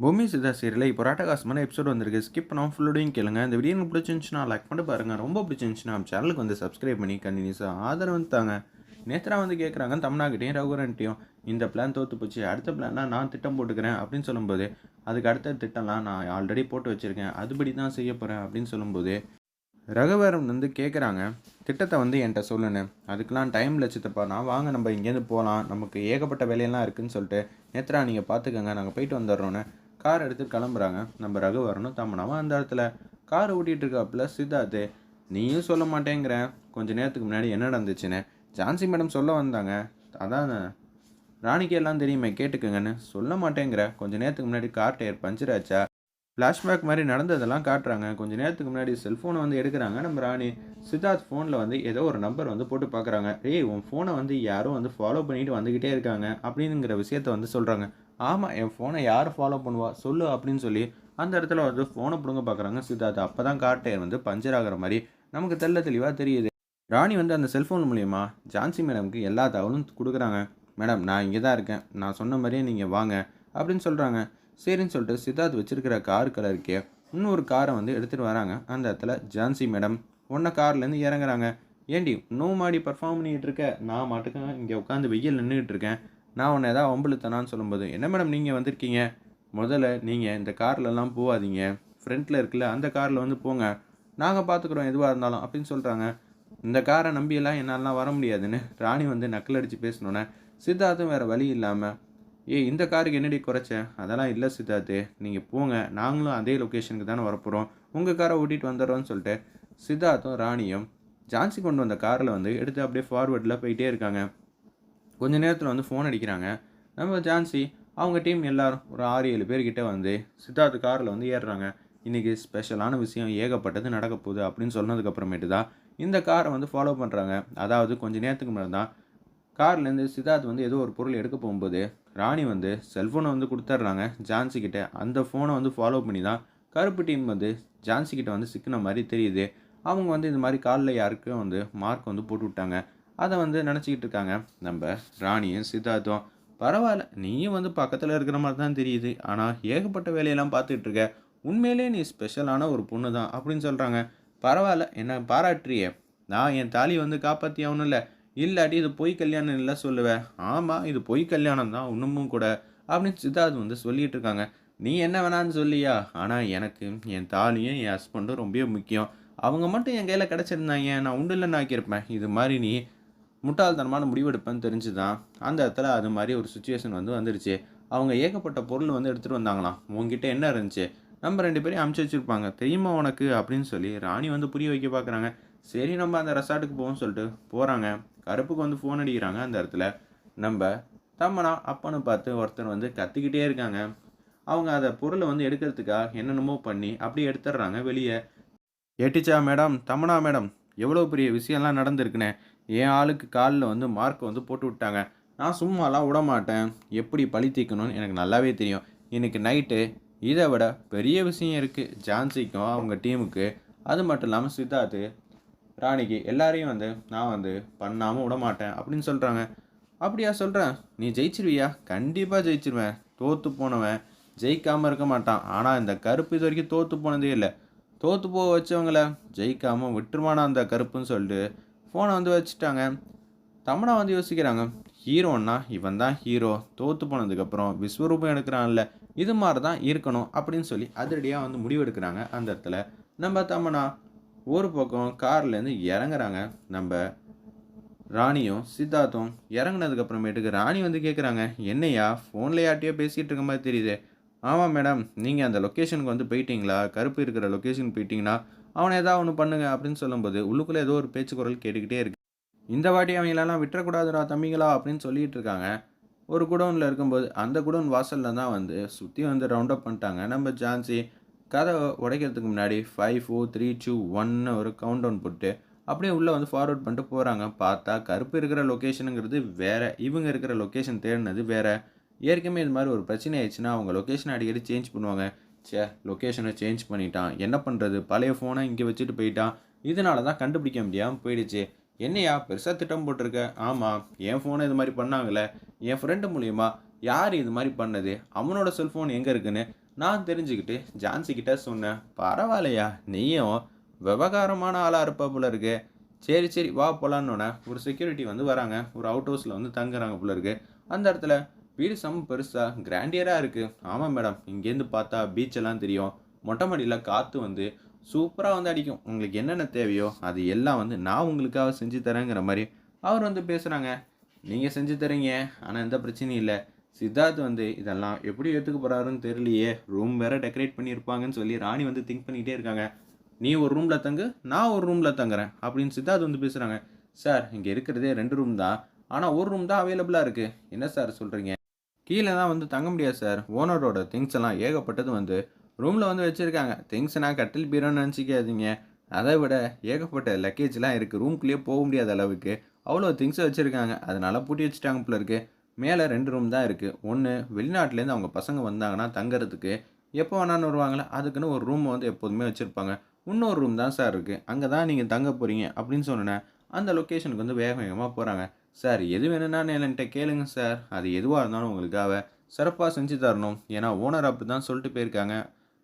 பூமி சிதா சீரியல். இப்போ ராட்டகாசமான எபிசோட் வந்திருக்கு. ஸ்கிப் பண்ணாமல் ஃபுல்லோடையும் கேளுங்க. இந்த வீடியோ எனக்கு பிடிச்சிருந்துச்சுன்னா லைக் பண்ணி பாருங்கள் ரொம்ப பிடிச்சிருந்துச்சுன்னா நம்ம சேனலுக்கு வந்து சப்ஸ்கிரைப் பண்ணி கண்டினியூஸாக ஆதரவு வந்து தாங்க நேத்ரா வந்து கேட்குறாங்க தமிழ்நாக்கிட்டையும் ரகுரன்ட்டையும் இந்த பிளான் தோற்று போச்சு அடுத்த பிளான்னா நான் திட்டம் போட்டுக்கிறேன் அப்படின்னு சொல்லும்போது அதுக்கு அடுத்த திட்டம்லாம் நான் ஆல்ரெடி போட்டு வச்சுருக்கேன். அதுபடி தான் செய்ய போகிறேன் அப்படின்னு சொல்லும்போது ரகுவரன் வந்து கேட்குறாங்க திட்டத்தை வந்து என்கிட்ட சொல்லுன்னு. அதுக்கெலாம் டைம் இல்லை நான் வாங்க நம்ம இங்கேருந்து போகலாம். நமக்கு ஏகப்பட்ட வேலையெல்லாம் இருக்குன்னு சொல்லிட்டு நேத்ரா நீங்கள் பார்த்துக்கோங்க. நாங்கள் போயிட்டு வந்துடுறோன்னு கார் எடுத்து கிளம்புறாங்க. நம்ம ரகுவரனும் தம்மனாவும் அந்த இடத்துல. கார் ஓட்டிகிட்டு இருக்காப்புல சித்தார்த்து நீயும் சொல்ல மாட்டேங்கிற. கொஞ்ச நேரத்துக்கு முன்னாடி என்ன நடந்துச்சுன்னு? ஜான்சி மேடம் சொல்ல வந்தாங்க. அதான் ராணிக்கு எல்லாம் தெரியுமே கேட்டுக்கங்கன்னு. சொல்ல மாட்டேங்கிற. கொஞ்ச நேரத்துக்கு முன்னாடி கார் டயர் பஞ்சர் ஆச்சா? ஃப்ளாஷ்பேக் மாதிரி நடந்ததெல்லாம் காட்டுறாங்க. கொஞ்ச நேரத்துக்கு முன்னாடி செல்ஃபோனை வந்து எடுக்கிறாங்க நம்ம ராணி. சித்தார்த் ஃபோனில் வந்து ஏதோ ஒரு நம்பர் வந்து போட்டு பார்க்குறாங்க ஏய் உன் ஃபோனை வந்து யாரும் வந்து ஃபாலோ பண்ணிட்டு வந்துக்கிட்டே இருக்காங்க. அப்படிங்கிற விஷயத்த வந்து சொல்கிறாங்க ஆமாம் என் ஃபோனை யார் ஃபாலோ பண்ணுவா? சொல்லு அப்படின்னு சொல்லி அந்த இடத்துல வந்து ஃபோனை பிடுங்க பார்க்குறாங்க சித்தார்த். அப்போ தான் கார் டயர் வந்து பஞ்சர் ஆகிற மாதிரி நமக்கு தெள்ள தெளிவாக தெரியுது. ராணி வந்து அந்த செல்ஃபோன் மூலியமா ஜான்சி மேடம்க்கு எல்லா தகவலும் கொடுக்குறாங்க. மேடம் நான் இங்கே தான் இருக்கேன். நான் சொன்ன மாதிரியே நீங்கள் வாங்க அப்படின்னு சொல்கிறாங்க சரின்னு சொல்லிட்டு சித்தார்த் வச்சுருக்கிற கார் கலருக்கே இன்னொரு காரை வந்து எடுத்துகிட்டு வராங்க. அந்த இடத்துல ஜான்சி மேடம் உன்ன கார்லேருந்து இறங்குறாங்க. ஏண்டி இன்னும் மாடி பர்ஃபார்ம் பண்ணிகிட்டு இருக்க? நான் மாட்டுக்கு இங்கே உட்காந்து வெயில் நின்றுக்கிட்டு இருக்கேன். நான் உன்னை ஏதாவது ஒம்பளுத்தனான்னு சொல்லும்போது என்ன மேடம் நீங்கள் வந்திருக்கீங்க? முதல்ல நீங்கள் இந்த கார்லலாம் போகாதீங்க. ஃப்ரண்ட்டில் இருக்குல்ல அந்த காரில் வந்து போங்க. நாங்கள் பார்த்துக்குறோம் எதுவாக இருந்தாலும் அப்படின்னு சொல்கிறாங்க இந்த காரை நம்பியெல்லாம் என்னாலலாம் வர முடியாதுன்னு ராணி வந்து நக்கல் அடித்து பேசினோன்னே சித்தார்த்தும் வேறு வழி இல்லாமல் ஏய் இந்த காருக்கு என்னடி குறைச்சேன் அதெல்லாம் இல்லை சித்தார்த்து. நீங்கள் போங்க. நாங்களும் அதே லொக்கேஷனுக்கு தானே வரப்போகிறோம் உங்கள் காரை ஓட்டிகிட்டு வந்துடுறோன்னு சொல்லிட்டு சித்தார்த்தும் ராணியும் ஜான்சி கொண்டு வந்த காரில் வந்து எடுத்து அப்படியே ஃபார்வர்டில் போயிட்டே இருக்காங்க. கொஞ்ச நேரத்தில் வந்து ஃபோன் அடிக்கிறாங்க. நம்ம ஜான்சி அவங்க டீம் எல்லாரும் ஒரு ஆறு ஏழு பேர்கிட்ட வந்து சித்தார்த் காரில் வந்து ஏறுறாங்க. இன்றைக்கி ஸ்பெஷலான விஷயம் ஏகப்பட்டது நடக்க போகுது அப்படின்னு சொன்னதுக்கப்புறமேட்டு தான் இந்த காரை வந்து ஃபாலோ பண்ணுறாங்க அதாவது கொஞ்சம் நேரத்துக்கு முன்னாடி தான் கார்லேருந்து சித்தார்த் வந்து ஏதோ ஒரு பொருள் எடுக்க போகும்போது ராணி வந்து செல்ஃபோனை வந்து கொடுத்துட்றாங்க ஜான்சிக்கிட்ட அந்த ஃபோனை வந்து ஃபாலோ பண்ணி தான் கருப்பு டீம் வந்து ஜான்சிக்கிட்ட வந்து சிக்கின மாதிரி தெரியுது. அவங்க வந்து இந்த மாதிரி காலில் யாருக்கும் வந்து மார்க் வந்து போட்டு விட்டாங்க. அதை வந்து நினச்சிக்கிட்டு இருக்காங்க. நம்ம ராணியும் சித்தார்த்தும் பரவாயில்ல நீயும் வந்து பக்கத்தில் இருக்கிற மாதிரி தான் தெரியுது. ஆனால் ஏகப்பட்ட வேலையெல்லாம் பார்த்துட்டு இருக்க. உண்மையிலே நீ ஸ்பெஷலான ஒரு பொண்ணு தான் அப்படின்னு சொல்கிறாங்க பரவாயில்ல என்ன பாராட்டுறியே. நான் என் தாலி வந்து காப்பாற்றி ஆகணும் இல்லை. இல்லாட்டி இது பொய் கல்யாணம் இல்லை சொல்லுவேன் ஆமாம் இது பொய் கல்யாணம் தான் இன்னமும் கூட அப்படின்னு சித்தார்த் வந்து சொல்லிகிட்டு இருக்காங்க. நீ என்ன வேணான்னு சொல்லியா? ஆனால் எனக்கு என் தாலியும் என் ஹஸ்பண்டும் ரொம்ப முக்கியம். அவங்க மட்டும் என் கையில் கிடச்சிருந்தாங்க. நான் உண்டு இல்லைன்னு ஆக்கியிருப்பேன். இது மாதிரி நீ முட்டாள்தனமான முடிவெடுப்பேன்னு தெரிஞ்சு தான் அந்த இடத்துல அது மாதிரி ஒரு சுச்சுவேஷன் வந்து வந்துடுச்சு. அவங்க ஏகப்பட்ட பொருள் வந்து எடுத்துகிட்டு வந்தாங்களாம். உங்ககிட்ட என்ன இருந்துச்சு? நம்ம ரெண்டு பேரையும் அமுச்சு வச்சுருப்பாங்க. தெரியுமா உனக்கு? அப்படின்னு சொல்லி ராணி வந்து புரிய வைக்க பார்க்குறாங்க சரி நம்ம அந்த ரெசார்ட்டுக்கு போவோம்னு சொல்லிட்டு போகிறாங்க கருப்புக்கு வந்து ஃபோன் அடிக்கிறாங்க அந்த இடத்துல. நம்ம தம்மனா அப்பன்னு பார்த்து ஒருத்தர் வந்து கத்திக்கிட்டே இருக்காங்க. அவங்க அதை பொருளை வந்து எடுக்கிறதுக்காக என்னென்னமோ பண்ணி அப்படியே எடுத்துடுறாங்க வெளியே. ஏட்டிச்சா மேடம்? தமனா மேடம் எவ்வளோ பெரிய விஷயம்லாம் நடந்திருக்குண்ணே என் ஆளுக்கு காலில் வந்து மார்க் வந்து போட்டு விட்டாங்க. நான் சும்மாலாம் விட மாட்டேன் எப்படி பழி தீர்க்கணும்னு எனக்கு நல்லாவே தெரியும். இன்றைக்கி நைட்டு இதை விட பெரிய விஷயம் இருக்குது ஜான்சிக்கும் அவங்க டீமுக்கு. அது மட்டும் இல்லாமல் சித்தார்த்து ராணிக்கு எல்லாரையும் வந்து நான் வந்து பண்ணாமல் விட மாட்டேன் அப்படின்னு சொல்கிறாங்க அப்படியா சொல்கிறேன் நீ ஜெயிச்சிருவியா? கண்டிப்பாக ஜெயிச்சிருவேன். தோற்று போனவன் ஜெயிக்காமல் இருக்க மாட்டான். ஆனால் இந்த கருப்பு இது வரைக்கும் தோற்று போனதே இல்லை. தோற்று போக வச்சவங்கள ஜெயிக்காமல் விட்டுருவானா அந்த கருப்புன்னு சொல்லிட்டு ஃபோனை வந்து வச்சுட்டாங்க. தமனா வந்து யோசிக்கிறாங்க ஹீரோன்னா இவன் தான் ஹீரோ தோற்று போனதுக்கப்புறம் விஸ்வரூபம் எடுக்கிறான்ல. இது மாதிரி தான் இருக்கணும் அப்படின்னு சொல்லி அதிரடியாக வந்து முடிவெடுக்கிறாங்க அந்த இடத்துல. நம்ம தமனா ஒரு பக்கம் கார்லேருந்து இறங்குறாங்க. நம்ம ராணியும் சித்தார்த்தும் இறங்கினதுக்கப்புறமேட்டுக்கு ராணி வந்து கேட்குறாங்க என்னையா ஃபோனில் யார்ட்டையோ பேசிகிட்டு இருக்க மாதிரி தெரியுது. ஆமாம் மேடம் நீங்கள் அந்த லொக்கேஷனுக்கு வந்து போயிட்டீங்களா? கருப்பு இருக்கிற லொக்கேஷன் போயிட்டீங்கன்னா அவனை ஏதாவது ஒன்று பண்ணுங்க அப்படின்னு சொல்லும்போது உள்ளுக்குள்ளே ஏதோ ஒரு பேச்சு குரல் கேட்டுக்கிட்டே இருக்கு. இந்த வாட்டி அவங்களெல்லாம் விட்டுறக்கூடாதுடா தம்பிங்களா அப்படின்னு சொல்லிட்டு இருக்காங்க. ஒரு குடோனில் இருக்கும்போது அந்த குடோன் வாசலில் தான் வந்து சுற்றி வந்து ரவுண்ட் அப் பண்ணிட்டாங்க. நம்ம ஜான்சி கதை உடைக்கிறதுக்கு முன்னாடி ஃபைவ் ஃபோர் த்ரீ டூ ஒன்னு ஒரு கவுண்ட் டவுன் போட்டு அப்படியே உள்ளே வந்து ஃபார்வர்ட் பண்ணிட்டு போகிறாங்க பார்த்தா கருப்பு இருக்கிற லொக்கேஷனுங்கிறது வேறு இவங்க இருக்கிற லொக்கேஷன் தேடினது வேறு. ஏற்கனவே இது மாதிரி ஒரு பிரச்சனை ஆயிடுச்சுன்னா அவங்க லொக்கேஷனை அடிக்கடி சேஞ்ச் பண்ணுவாங்க. சே லொக்கேஷனை சேஞ்ச் பண்ணிட்டான். என்ன பண்ணுறது பழைய ஃபோனை இங்கே வச்சுட்டு போயிட்டான். இதனால தான் கண்டுபிடிக்க முடியாமல் போயிடுச்சு. என்னையா பெருசாக திட்டம் போட்டிருக்க? ஆமாம் என் ஃபோனை இது மாதிரி பண்ணாங்களே என் ஃப்ரெண்டு மூலியமாக யார் இது மாதிரி பண்ணது? அவனோட செல்ஃபோன் எங்கே இருக்குன்னு நான் தெரிஞ்சுக்கிட்டு ஜான்சிக்கிட்ட சொன்னேன். பரவாயில்லையா நீயும் விவகாரமான ஆளாக இருப்ப போல இருக்கு. சரி சரி வா போலான்னொன்னே ஒரு செக்யூரிட்டி வந்து வராங்க. ஒரு அவுட் ஹவுஸில் வந்து தங்குறாங்க போல இருக்கு. அந்த இடத்துல வீடு செம்ம பெருசாக கிராண்டியராக இருக்குது ஆமாம் மேடம் இங்கேருந்து பார்த்தா பீச் எல்லாம் தெரியும். மொட்டை மாடியில் காற்று வந்து சூப்பராக வந்து அடிக்கும். உங்களுக்கு என்னென்ன தேவையோ அது எல்லாம் வந்து நான் உங்களுக்காக செஞ்சு தரேங்கிற மாதிரி அவர் வந்து பேசுகிறாங்க நீங்கள் செஞ்சு தரீங்க ஆனால் எந்த பிரச்சனையும் இல்லை. சித்தார்த் வந்து இதெல்லாம் எப்படி ஏற்றுக்க போகிறாருன்னு தெரியலையே. ரூம் வேறு டெக்கரேட் பண்ணியிருப்பாங்கன்னு சொல்லி ராணி வந்து திங்க் பண்ணிகிட்டே இருக்காங்க. நீ ஒரு ரூமில் தங்கு நான் ஒரு ரூமில் தங்குறேன் அப்படின்னு சித்தார்த் வந்து பேசுகிறாங்க சார் இங்கே இருக்கிறதே ரெண்டு ரூம் தான். ஆனால் ஒரு ரூம் தான் அவைலபிளாக இருக்குது என்ன சார் சொல்கிறீங்க கீழே தான் வந்து தங்க முடியாது சார். ஓனரோட திங்ஸ் எல்லாம் ஏகப்பட்டது வந்து ரூமில் வந்து வச்சுருக்காங்க. திங்ஸ்னால் கட்டில் பீரோன்னு நினச்சிக்காதீங்க. அதை விட ஏகப்பட்ட லக்கேஜ்லாம் இருக்குது ரூம்குள்ளேயே போக முடியாத அளவுக்கு அவ்வளோ திங்ஸை வச்சுருக்காங்க. அதனால் பூட்டி வச்சுட்டாங்க போல இருக்குது மேலே ரெண்டு ரூம் தான் இருக்குது ஒன்று வெளிநாட்டிலேருந்து அவங்க பசங்க வந்தாங்கன்னா தங்குறதுக்கு எப்போ வேணான்னு வருவாங்களே? அதுக்குன்னு ஒரு ரூம் வந்து எப்போதுமே வச்சுருப்பாங்க. இன்னொரு ரூம் தான் சார் இருக்குது அங்கே தான் நீங்கள் தங்க போகிறீங்க அப்படின்னு சொன்னேன் அந்த லொக்கேஷனுக்கு வந்து வேக வேகமாக போகிறாங்க சார் எது வேணும்னா என்கிட்ட கேளுங்க சார். அது எதுவாக இருந்தாலும் உங்களுக்காக சிறப்பாக செஞ்சு தரணும். ஏன்னா ஓனர் அப்படி தான் சொல்லிட்டு போயிருக்காங்க.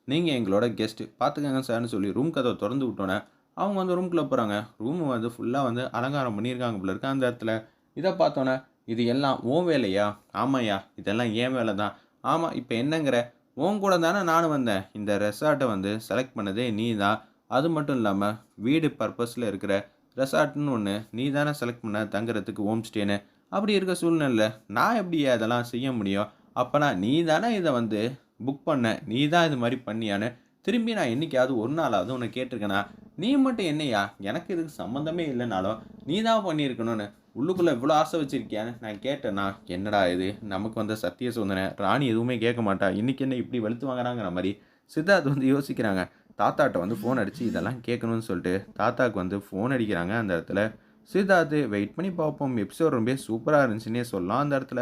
நீங்கள் எங்களோட கெஸ்ட்டு பார்த்துக்கங்க சார்னு சொல்லி ரூம் கதவை திறந்து விட்டோன்னே அவங்க வந்து ரூம்குள்ளே போகிறாங்க ரூம் வந்து ஃபுல்லாக வந்து அலங்காரம் பண்ணியிருக்காங்க போல இருக்க அந்த இடத்துல. இதை பார்த்தோன்னே இது எல்லாம் ஓன் வேலையா? ஆமாய்யா இதெல்லாம் ஏன் வேலை தான் ஆமாம் இப்போ என்னங்கிற? உன் கூட தானே நானும் வந்தேன். இந்த ரெசார்ட்டை வந்து செலக்ட் பண்ணதே நீ தான் அது மட்டும் இல்லாமல் வீடு பர்பஸில் இருக்கிற ரெசார்ட்னு ஒன்று நீ தானே செலக்ட் பண்ண தங்குறதுக்கு ஹோம் ஸ்டேன்னு அப்படி இருக்க சூழ்நிலை நான் எப்படி அதெல்லாம் செய்ய முடியும்? அப்போனா நீ தானே இதை வந்து புக் பண்ண நீ தான் இது மாதிரி பண்ணியான்னு திரும்பி நான் என்னைக்காவது ஒரு நாளாவது உன்னை கேட்டிருக்கேனா? நீ மட்டும் என்னையா? எனக்கு இதுக்கு சம்மந்தமே இல்லைனாலும் நீ தான் பண்ணியிருக்கணும்னு. உள்ளுக்குள்ளே இவ்வளோ ஆசை வச்சிருக்கியான்னு நான் கேட்டேன்னா என்னடா இது? நமக்கு வந்த சத்திய சோதனை. ராணி எதுவுமே கேட்க மாட்டா. இன்னைக்கு என்ன இப்படி வெளுத்து வாங்குறாங்கிற மாதிரி சித்தார்த் வந்து யோசிக்கிறாங்க. தாத்தாட்ட வந்து ஃபோன் அடித்து இதெல்லாம் கேட்கணும்னு சொல்லிட்டு தாத்தாக்கு வந்து ஃபோன் அடிக்கிறாங்க அந்த இடத்துல. சித்தார்த்து வெயிட் பண்ணி பார்ப்போம் எபிசோட் ரொம்ப சூப்பராக இருந்துச்சுன்னே சொல்லலாம் அந்த இடத்துல.